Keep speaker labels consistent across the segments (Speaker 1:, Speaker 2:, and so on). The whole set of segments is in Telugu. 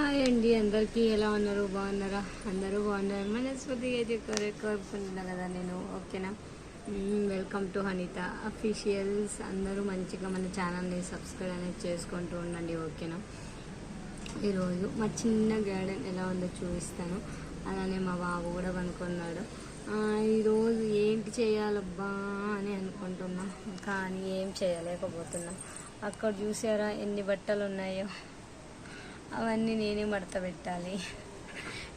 Speaker 1: హాయ్ అండి అందరికీ ఎలా ఉన్నారు? బాగున్నారా? అందరూ బాగున్నారు. మనస్ఫూర్తిగా అయితే కోరే కోరుకుంటున్నా కదా నేను ఓకేనా? వెల్కమ్ టు హనిత అఫీషియల్స్ అందరూ మంచిగా మన ఛానల్ని సబ్స్క్రైబ్ అనేది చేసుకుంటూ ఉండండి ఓకేనా? ఈరోజు మా చిన్న గార్డెన్ ఎలా ఉందో చూపిస్తాను. అలానే మా బాబు కూడా కనుక్కున్నాడు. ఈరోజు ఏంటి చేయాలబ్బా అని అనుకుంటున్నా కానీ ఏం చేయలేకపోతున్నా. అక్కడ చూసారా ఎన్ని బట్టలు ఉన్నాయో? అవన్నీ నేనే మడత పెట్టాలి.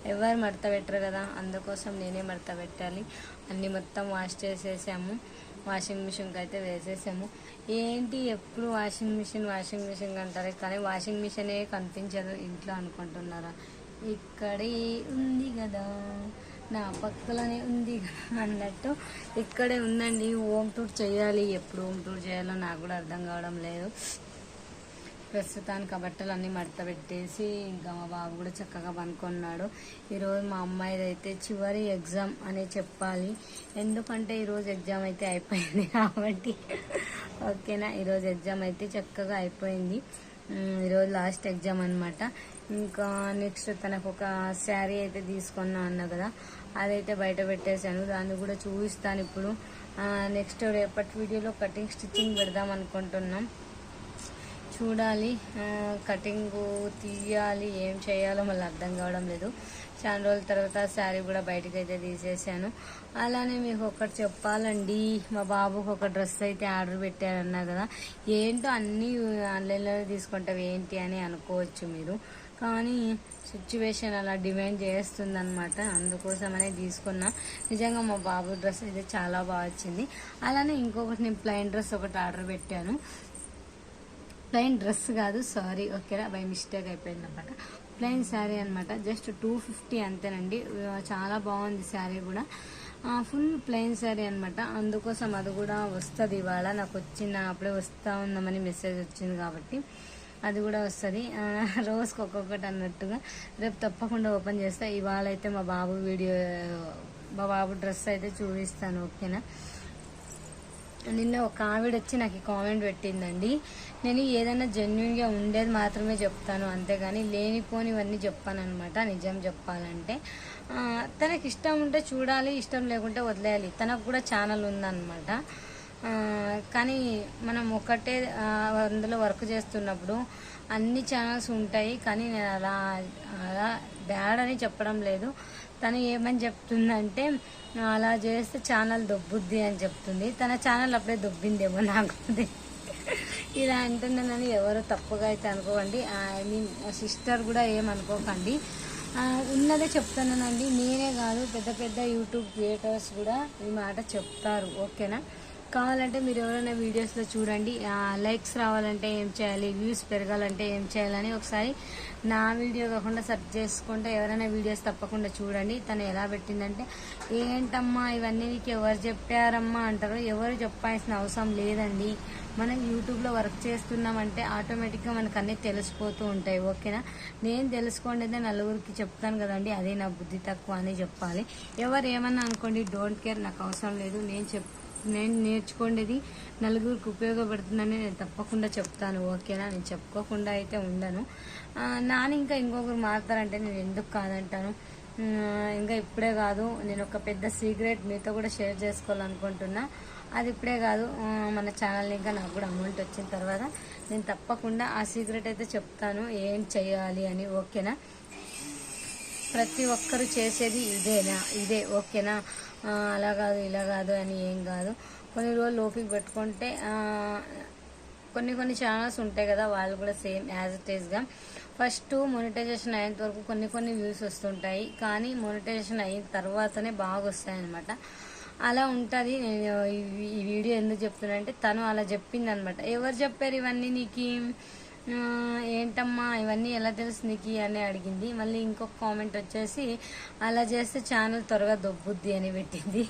Speaker 1: ఎవరు మడత పెట్టరు కదా అందుకోసం నేనే మడత పెట్టాలి. అన్నీ మొత్తం వాష్ చేసేసాము. వాషింగ్ మిషన్కి అయితే వేసేసాము. ఏంటి ఎప్పుడు వాషింగ్ మిషన్ వాషింగ్ మిషన్ అంటారు? కానీ వాషింగ్ మిషనే కనిపించదు ఇంట్లో అనుకుంటున్నారా? ఇక్కడే ఉంది కదా నా పక్కలోనే ఉంది కదా అన్నట్టు ఇక్కడే ఉందండి. హోమ్ టూర్ చేయాలి. ఎప్పుడు హోమ్ టూర్ చేయాలో నాకు కూడా అర్థం కావడం లేదు. ప్రస్తుతానికి ఆ బట్టలు అన్నీ మడత పెట్టేసి ఇంకా మా బాబు కూడా చక్కగా పనుకున్నాడు. ఈరోజు మా అమ్మాయిది అయితే చివరి ఎగ్జామ్ అనే చెప్పాలి. ఎందుకంటే ఈరోజు ఎగ్జామ్ అయితే అయిపోయింది కాబట్టి. ఓకేనా? ఈరోజు ఎగ్జామ్ అయితే చక్కగా అయిపోయింది. ఈరోజు లాస్ట్ ఎగ్జామ్ అనమాట ఇంకా నెక్స్ట్ తనకు ఒక శారీ అయితే తీసుకున్నా అన్నా కదా అదైతే బయట పెట్టేశాను. దాన్ని కూడా చూపిస్తాను ఇప్పుడు. నెక్స్ట్ రేపటి వీడియోలో కటింగ్ స్టిచ్చింగ్ పెడదాం అనుకుంటున్నాం. చూడాలి. కటింగ్ తీయాలి ఏం చేయాలో మళ్ళీ అర్థం కావడం లేదు. చాలా రోజుల తర్వాత శారీ కూడా బయటకు అయితే తీసేసాను అలానే మీకు ఒకటి చెప్పాలండి. మా బాబుకి ఒక డ్రెస్ అయితే ఆర్డర్ పెట్టారన్నా కదా. ఏంటో అన్నీ ఆన్లైన్లో తీసుకుంటావు ఏంటి అని అనుకోవచ్చు మీరు. కానీ సిచ్యువేషన్ అలా డిమాండ్ చేస్తుంది అనమాట అందుకోసమనే తీసుకున్నా. నిజంగా మా బాబు డ్రెస్ అయితే చాలా బాగా వచ్చింది. అలానే ఇంకొకటి నేను ప్లైన్ డ్రెస్ ఒకటి ఆర్డర్ పెట్టాను. ప్లెయిన్ డ్రెస్ కాదు సారీ ఓకేనా? బై మిస్టేక్ అయిపోయింది అనమాట ప్లెయిన్ శారీ అనమాట జస్ట్ టూ ఫిఫ్టీ అంతేనండి. చాలా బాగుంది శారీ కూడా. ఫుల్ ప్లెయిన్ శారీ అనమాట అందుకోసం అది కూడా వస్తుంది ఇవాళ. నాకు వచ్చిన అప్పుడే వస్తా ఉందామని మెసేజ్ వచ్చింది కాబట్టి అది కూడా వస్తుంది. రోజుకి ఒక్కొక్కటి అన్నట్టుగా. రేపు తప్పకుండా ఓపెన్ చేస్తా. ఇవాళ అయితే మా బాబు వీడియో మా బాబు డ్రెస్ అయితే చూపిస్తాను ఓకేనా? నిన్న ఒక ఆవిడ వచ్చి నాకు కామెంట్ పెట్టిందండి. నేను ఏదైనా జెన్యున్గా ఉండేది మాత్రమే చెప్తాను అంతేగాని లేనిపోనివన్నీ చెప్పానమాట నిజం చెప్పాలంటే. తనకి ఇష్టం ఉంటే చూడాలి ఇష్టం లేకుంటే వదిలేయాలి. తనకు కూడా ఛానల్ ఉందన్నమాట. కానీ మనం ఒకటే అందులో వర్క్ చేస్తున్నప్పుడు అన్ని ఛానల్స్ ఉంటాయి కానీ నేను అలా అలా బ్యాడ్ అని చెప్పడం లేదు. తను ఏమని చెప్తుందంటే అలా చేస్తే ఛానల్ దొబ్బుద్ది అని చెప్తుంది. తన ఛానల్ అప్పుడే దొబ్బిందేమో నాకు ఇలా అంటున్నానని ఎవరు తప్పుగా అయితే అనుకోకండి. ఐ మీన్ సిస్టర్ కూడా ఏమనుకోకండి ఉన్నదే చెప్తున్నానండి. నేనే కాదు పెద్ద పెద్ద యూట్యూబ్ క్రియేటర్స్ కూడా ఈ మాట చెప్తారు. ఓకేనా? కావాలంటే మీరు ఎవరైనా వీడియోస్లో చూడండి. లైక్స్ రావాలంటే ఏం చేయాలి? వ్యూస్ పెరగాలంటే ఏం చేయాలని ఒకసారి నా వీడియో కాకుండా సెర్చ్ చేసుకుంటే ఎవరైనా వీడియోస్ తప్పకుండా చూడండి. తను ఎలా పెట్టిందంటే ఏంటమ్మా ఇవన్నీ నీకు ఎవరు చెప్పారమ్మా అంటారు. ఎవరు చెప్పాల్సిన అవసరం లేదండి. మనం యూట్యూబ్లో వర్క్ చేస్తున్నామంటే ఆటోమేటిక్గా మనకు అన్నీ తెలిసిపోతూ ఉంటాయి. ఓకేనా? నేను తెలుసుకోండి నలుగురికి చెప్తాను కదండి. అదే నా బుద్ధి తక్కువ అని చెప్పాలి. ఎవరు ఏమన్నా అనుకోండి డోంట్ కేర్ నాకు అవసరం లేదు. నేను చెప్ నేను నేర్చుకోండేది నలుగురికి ఉపయోగపడుతుందని నేను తప్పకుండా చెప్తాను ఓకేనా? నేను చెప్పుకోకుండా అయితే ఉండను. నాన్న నాని ఇంకా ఇంకొకరు మారుతారంటే నేను ఎందుకు కాదంటాను? ఇంకా ఇప్పుడే కాదు నేను ఒక పెద్ద సీక్రెట్ మీతో కూడా షేర్ చేసుకోవాలనుకుంటున్నా. అది ఇప్పుడే కాదు మన ఛానల్ ఇంకా నాకు కూడా అమౌంట్ వచ్చిన తర్వాత నేను తప్పకుండా ఆ సీక్రెట్ అయితే చెప్తాను ఏం చేయాలి అని ఓకేనా? ప్రతి ఒక్కరు చేసేది ఇదేనా? ఇదే ఓకేనా? అలా కాదు ఇలా కాదు అని ఏం కాదు. కొన్ని రోజులు ఓపిక పెట్టుకుంటే కొన్ని కొన్ని ఛానల్స్ ఉంటాయి కదా వాళ్ళు కూడా సేమ్ యాజ్ ఇట్ ఈస్గా ఫస్ట్ మొనిటైజేషన్ అయ్యేంత వరకు కొన్ని కొన్ని వ్యూస్ వస్తుంటాయి. కానీ మొనిటైజేషన్ అయిన తర్వాతనే బాగా వస్తాయన్నమాట. అలా ఉంటుంది. నేను ఈ- వీడియో ఎందుకు చెప్తున్నా అంటే తను అలా చెప్పింది అనమాట ఎవరు చెప్పారు ఇవన్నీ నీకు? ఏంటమ్మా ఇవన్నీ ఎలా తెలుసు నీకు అని అడిగింది. మళ్ళీ ఇంకొక కామెంట్ వచ్చేసి అలా చేస్తే ఛానల్ త్వరగా దొబ్బుద్ది అని పెట్టింది.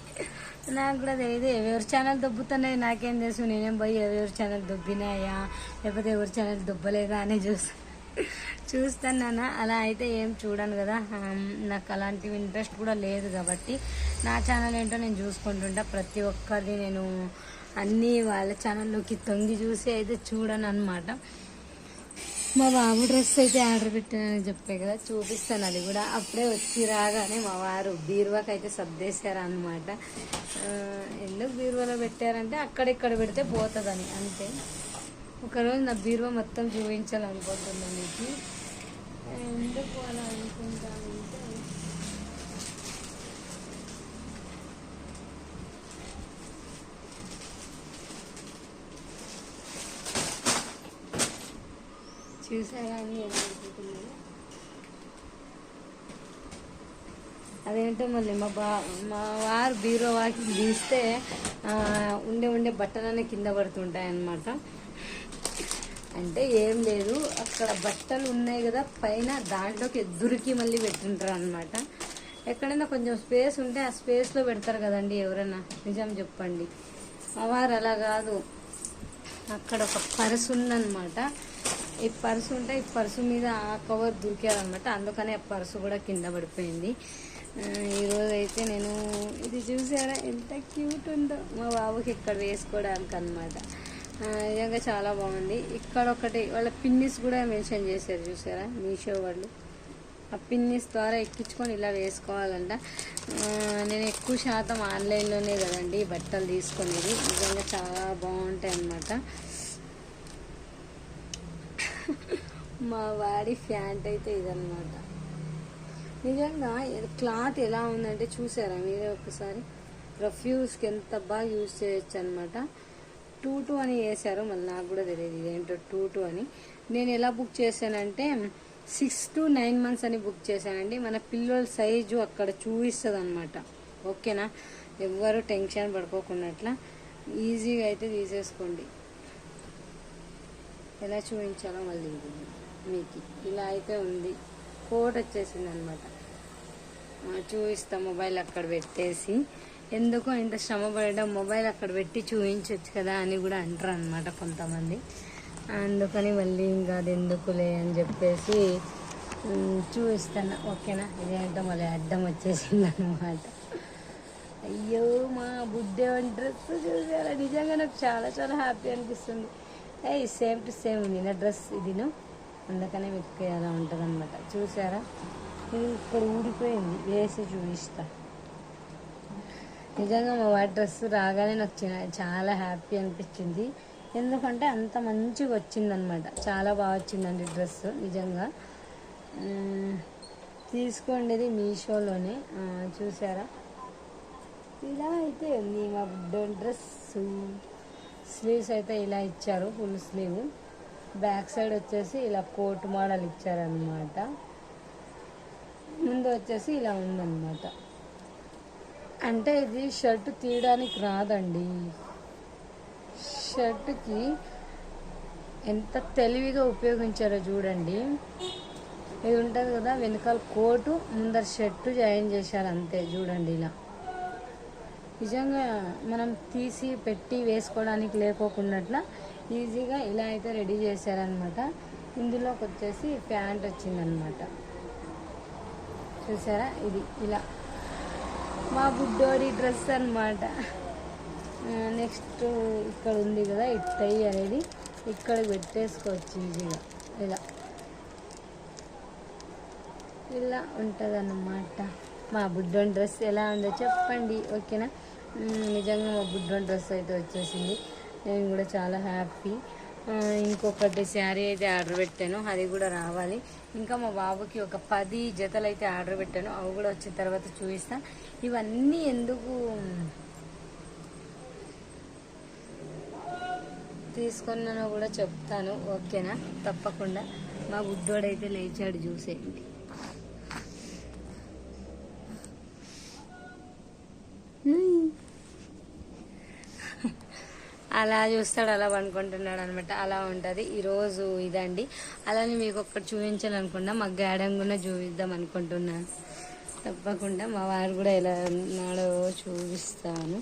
Speaker 1: నాకు కూడా తెలియదు ఎవరి ఛానల్ దొబ్బుతున్నాయి నాకేం తెలుసు. నేనేం పోయి ఎవరి ఛానల్ దొబ్బినాయా లేకపోతే ఎవరి ఛానల్ దొబ్బలేదా అని చూస్తాను చూస్తాను అలా అయితే ఏం చూడను కదా. నాకు అలాంటివి ఇంట్రెస్ట్ కూడా లేదు కాబట్టి నా ఛానల్ ఏంటో నేను చూసుకుంటుంటా. ప్రతి ఒక్కరిది నేను అన్నీ వాళ్ళ ఛానల్లోకి తొంగి చూసి అయితే చూడను అనమాట మా బాబు డ్రెస్ అయితే ఆర్డర్ పెట్టానని చెప్పే కదా చూపిస్తాను. అది కూడా అప్పుడే వచ్చి రాగానే మా వారు బీరువాకి అయితే సర్దేశారు అనమాట ఎందుకు బీరువాలో పెట్టారంటే అక్కడిక్కడ పెడితే పోతుందని అంతే. ఒకరోజు నా బీరువా మొత్తం చూపించాలనుకుంటున్నాను మీకు. ఎందుకు అలా అనుకుంటానంటే చూసారా అని అనుకుంటున్నాను అదేంటో మళ్ళీ మా బా మా వారు బీరో వాకి తీస్తే ఉండే ఉండే బట్టలనే కింద పడుతుంటాయన్నమాట. అంటే ఏం లేదు అక్కడ బట్టలు ఉన్నాయి కదా పైన దాంట్లోకి ఎదురికి మళ్ళీ పెట్టుంటారు అనమాట ఎక్కడైనా కొంచెం స్పేస్ ఉంటే ఆ స్పేస్లో పెడతారు కదండి ఎవరైనా నిజం చెప్పండి. మా వారు అలా కాదు. అక్కడ ఒక పర్స్ ఉందన్నమాట. ఈ పర్సు ఉంటే ఈ పర్సు మీద ఆ కవర్ దొరికారనమాట అందుకనే ఆ పర్సు కూడా కింద పడిపోయింది. ఈరోజు అయితే నేను ఇది చూసారా? ఎంత క్యూట్ ఉందో. మా బాబుకి ఇక్కడ వేసుకోవడానికి అనమాట నిజంగా చాలా బాగుంది. ఇక్కడ ఒకటి వాళ్ళ పిన్నిస్ కూడా మెన్షన్ చేశారు చూసారా? మీషో వాళ్ళు. ఆ పిన్నిస్ ద్వారా ఎక్కించుకొని ఇలా వేసుకోవాలంట. నేను ఎక్కువ శాతం ఆన్లైన్లోనే కదండి బట్టలు తీసుకునేది. నిజంగా చాలా బాగుంటాయి అన్నమాట. మా వాడి ఫ్యాంట్ అయితే ఇదన్నమాట. నిజంగా క్లాత్ ఎలా ఉందంటే చూసారా మీరే ఒకసారి? రఫ్యూస్కి ఎంత బాగా యూజ్ చేయొచ్చు అనమాట టూ టూ అని వేశారు మళ్ళీ నాకు కూడా తెలియదు ఇదేంటో టూ టూ అని. నేను ఎలా బుక్ చేశానంటే సిక్స్ టు నైన్ మంత్స్ అని బుక్ చేశానండి. మన పిల్లల సైజు అక్కడ చూపిస్తుంది అనమాట ఓకేనా? ఎవ్వరు టెన్షన్ పడుకోకుండా ఈజీగా అయితే తీసేసుకోండి. ఎలా చూపించాలో మళ్ళీ ఇది మీకు. ఇలా అయితే ఉంది. కోట్ వచ్చేసింది అనమాట చూపిస్తా మొబైల్ అక్కడ పెట్టేసి. ఎందుకో ఇంత శ్రమ పడడం మొబైల్ అక్కడ పెట్టి చూపించవచ్చు కదా అని కూడా అంటారు అనమాట కొంతమంది. అందుకని మళ్ళీ ఇంకా అది ఎందుకులే అని చెప్పేసి చూపిస్తాను. ఓకేనా? ఇదేంటో మళ్ళీ అడ్డం వచ్చేసింది అనమాట అయ్యో మా బుడ్డే డ్రెస్ చూసారా? నిజంగా నాకు చాలా చాలా హ్యాపీ అనిపిస్తుంది. ఏ సేమ్ టు సేమ్ ఉంది. నా డ్రెస్ ఇదిను. అందుకనే మీకు అలా ఉంటుంది అనమాట చూసారా ఇది ఇక్కడ ఊడిపోయింది. వేసి చూపిస్తా. నిజంగా మా వాటి డ్రెస్ రాగానే నాకు చాలా హ్యాపీ అనిపించింది. ఎందుకంటే అంత మంచిగా వచ్చిందనమాట చాలా బాగా వచ్చిందండి డ్రెస్ నిజంగా. తీసుకోండిది తీసుకోండి మీషోలోనే. చూసారా ఇలా అయితే ఉంది మా బుడ్డ డ్రెస్ స్లీవ్స్ అయితే ఇలా ఇచ్చారు ఫుల్ స్లీవ్. బ్యాక్ సైడ్ వచ్చేసి ఇలా కోట్ మోడల్ ఇచ్చారనమాట ముందు వచ్చేసి ఇలా ఉందన్నమాట. అంటే ఇది షర్ట్ తీయడానికి రాదండి. షర్ట్కి ఎంత తెలివిగా ఉపయోగించారో చూడండి. ఇది ఉంటుంది కదా వెనకాల కోటు ముందర షర్టు జాయిన్ చేశారు అంతే చూడండి ఇలా. నిజంగా మనం తీసి పెట్టి వేసుకోవడానికి లేకోకున్నట్ల ఈజీగా ఇలా అయితే రెడీ చేశారనమాట ఇందులోకి వచ్చేసి ప్యాంట్ వచ్చిందనమాట చూసారా? ఇది ఇలా. మా బుడ్డోడి డ్రెస్ అనమాట నెక్స్ట్ ఇక్కడ ఉంది కదా ఈ టై అనేది ఇక్కడ పెట్టేసుకోవచ్చు ఈజీగా. ఇలా. ఇలా ఉంటుందన్నమాట. మా బుడ్డోని డ్రెస్ ఎలా ఉందో చెప్పండి ఓకేనా? నిజంగా మా బుడ్డోని డ్రెస్ అయితే వచ్చేసింది. నేను కూడా చాలా హ్యాపీ. ఇంకొకటి శారీ అయితే ఆర్డర్ పెట్టాను అది కూడా రావాలి. ఇంకా మా బాబుకి ఒక పది జతలు అయితే ఆర్డర్ పెట్టాను అవి కూడా వచ్చిన తర్వాత చూపిస్తా. ఇవన్నీ ఎందుకు తీసుకున్నానో కూడా చెప్తాను ఓకేనా? తప్పకుండా. మా బుద్ధోడైతే లేచాడు చూసేయండి హ్మ్. అలా చూస్తాడు అలా పనుకుంటున్నాడు అనమాట అలా ఉంటుంది. ఈరోజు ఇదండి. అలానే మీకు ఒక్కటి చూపించాలనుకున్నా మా గార్డెన్ కూడా చూపిద్దాం అనుకుంటున్నాను తప్పకుండా మా వారు కూడా ఎలా ఉన్నాడో చూపిస్తాను.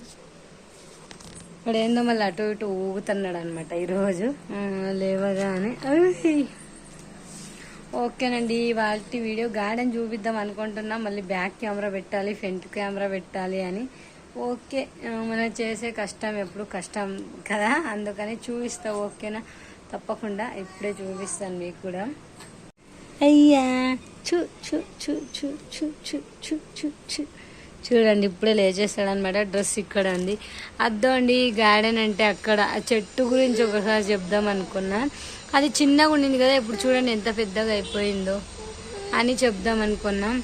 Speaker 1: ఇప్పుడు ఏందో మళ్ళీ అటు ఇటు ఊగుతున్నాడు అనమాట ఈరోజు లేవగానే. ఓకేనండి వాటి వీడియో గార్డెన్ చూపిద్దాం అనుకుంటున్నా. మళ్ళీ బ్యాక్ కెమెరా పెట్టాలి ఫ్రంట్ కెమెరా పెట్టాలి అని. ఓకే మనం చేసే కష్టం ఎప్పుడు కష్టం కదా? అందుకని చూపిస్తా ఓకేనా? తప్పకుండా ఇప్పుడే చూపిస్తాను మీకు కూడా. అయ్యా చూ చూ చూ చూ చూ చూ చూ చూ చూ చూడండి ఇప్పుడే లేచేస్తాడనమాట డ్రెస్ ఇక్కడ ఉంది. అద్దం అండి గార్డెన్ అంటే అక్కడ ఆ చెట్టు గురించి ఒకసారి చెప్దాం అనుకున్నా. అది చిన్నగా ఉండింది కదా ఇప్పుడు చూడండి ఎంత పెద్దగా అయిపోయిందో అని చెప్దాం అనుకున్నాం.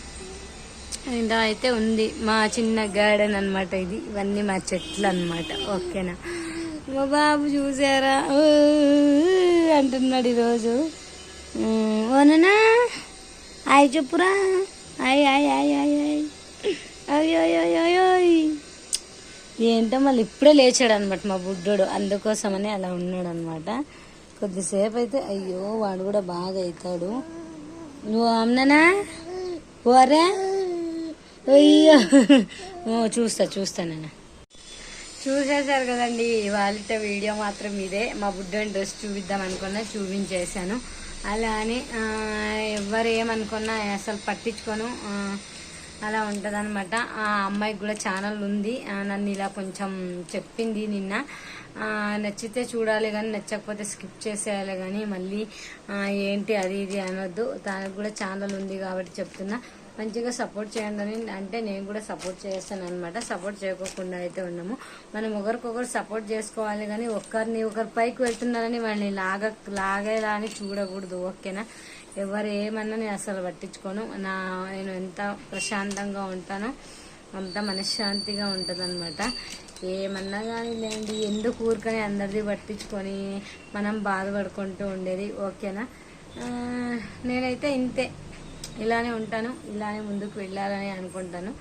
Speaker 1: ఇలా అయితే ఉంది. మా చిన్న గార్డెన్ అన్నమాట ఇది. ఇవన్నీ మా చెట్లు అనమాట ఓకేనా? మా బాబు చూసారా? అంటున్నాడు ఈరోజు. ఉమ్, ఓననా? అయ్ చెప్పురా. అయ్ అయ్ అయ్ అయ్ అయ్ అయ్యో ఏంటో మళ్ళీ ఇప్పుడే లేచాడు అనమాట మా బుడ్డోడు. అందుకోసమని అలా ఉన్నాడు అనమాట కొద్దిసేపు అయితే అయ్యో వాడు కూడా బాగా అవుతాడు నువ్వు అమ్మనా ఓరే అయ్యో. చూస్తా చూస్తా నేను చూసేశారు కదండి ఇవాళ వీడియో మాత్రం ఇదే. మా బుడ్డని డ్రెస్ చూపిద్దాం అనుకున్నా చూపించేశాను. అలా అని ఎవరు ఏమనుకున్నా అసలు పట్టించుకోను. అలా ఉంటుంది ఆ అమ్మాయికి కూడా ఛానల్ ఉంది. నన్ను ఇలా కొంచెం చెప్పింది నిన్న. నచ్చితే చూడాలి కానీ నచ్చకపోతే స్కిప్ చేసేయాలి కానీ మళ్ళీ ఏంటి అది ఇది అనొద్దు. తనకు కూడా ఛానల్ ఉంది కాబట్టి చెప్తున్నా. మంచిగా సపోర్ట్ చేయండి అని అంటే నేను కూడా సపోర్ట్ చేస్తాను అనమాట సపోర్ట్ చేయకోకుండా అయితే ఉన్నాము మనం ఒకరికొకరు సపోర్ట్ చేసుకోవాలి కానీ ఒకరిని ఒకరి పైకి వెళ్తున్నారని వాళ్ళని లాగ లాగేలా అని చూడకూడదు. ఓకేనా? ఎవరు ఏమన్నా నేను అసలు పట్టించుకోను. నా నేను ఎంత ప్రశాంతంగా ఉంటానో అంత మనశ్శాంతిగా ఉంటుంది ఏమన్నా కానీ లేండి ఎందుకు ఊరికని అందరిది పట్టించుకొని మనం బాధపడుకుంటూ ఉండేది? ఓకేనా? నేనైతే ఇంతే. ఇలానే ఉంటాను ఇలానే ముందుకు వెళ్ళాలని అనుకుంటాను.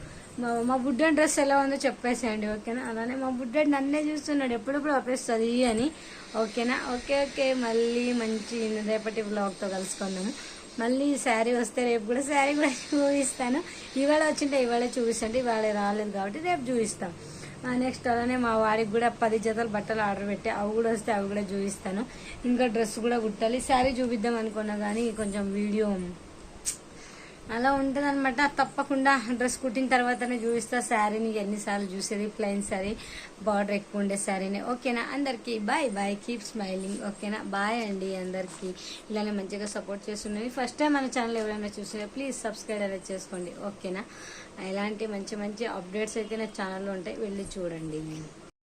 Speaker 1: మా మా బుడ్డ డ్రెస్ ఎలా ఉందో చెప్పేసేయండి ఓకేనా? అలానే మా బుడ్డ నన్నే చూస్తున్నాడు ఎప్పుడెప్పుడు ఆపేస్తుంది అని. ఓకేనా? Okay okay. మళ్ళీ మంచి రేపటి బ్లాగ్తో కలుసుకుందాము. మళ్ళీ శారీ వస్తే రేపు కూడా శారీ కూడా చూపిస్తాను. ఇవాళ వచ్చింటే ఇవాళ చూపిస్తాంటే ఇవాళ రాలేదు కాబట్టి రేపు చూపిస్తాం. నెక్స్ట్ అలానే మా వాడికి కూడా పది జతలు బట్టలు ఆర్డర్ పెట్టి అవి కూడా వస్తే అవి కూడా చూపిస్తాను. ఇంకా డ్రెస్ కూడా కుట్టాలి. శారీ చూపిద్దాం అనుకున్నా కానీ కొంచెం వీడియో అలా ఉంటుంది అనమాట తప్పకుండా డ్రెస్ కుట్టిన తర్వాతనే చూపిస్తా. శారీని ఎన్నిసార్లు చూసేది? ప్లెయిన్ శారీ బార్డర్ ఎక్కువ ఉండే శారీని. ఓకేనా? అందరికీ బాయ్ బాయ్. కీప్ స్మైలింగ్ ఓకేనా? బాయ్ అండి అందరికీ. ఇలానే మంచిగా సపోర్ట్ చేస్తున్నాయి ఫస్ట్ టైం మన ఛానల్ ఎవరైనా చూసినా ప్లీజ్ సబ్స్క్రైబ్ అనేది చేసుకోండి. ఓకేనా? ఇలాంటి మంచి మంచి అప్డేట్స్ అయితే నా ఛానల్లో ఉంటాయి. వెళ్ళి చూడండి.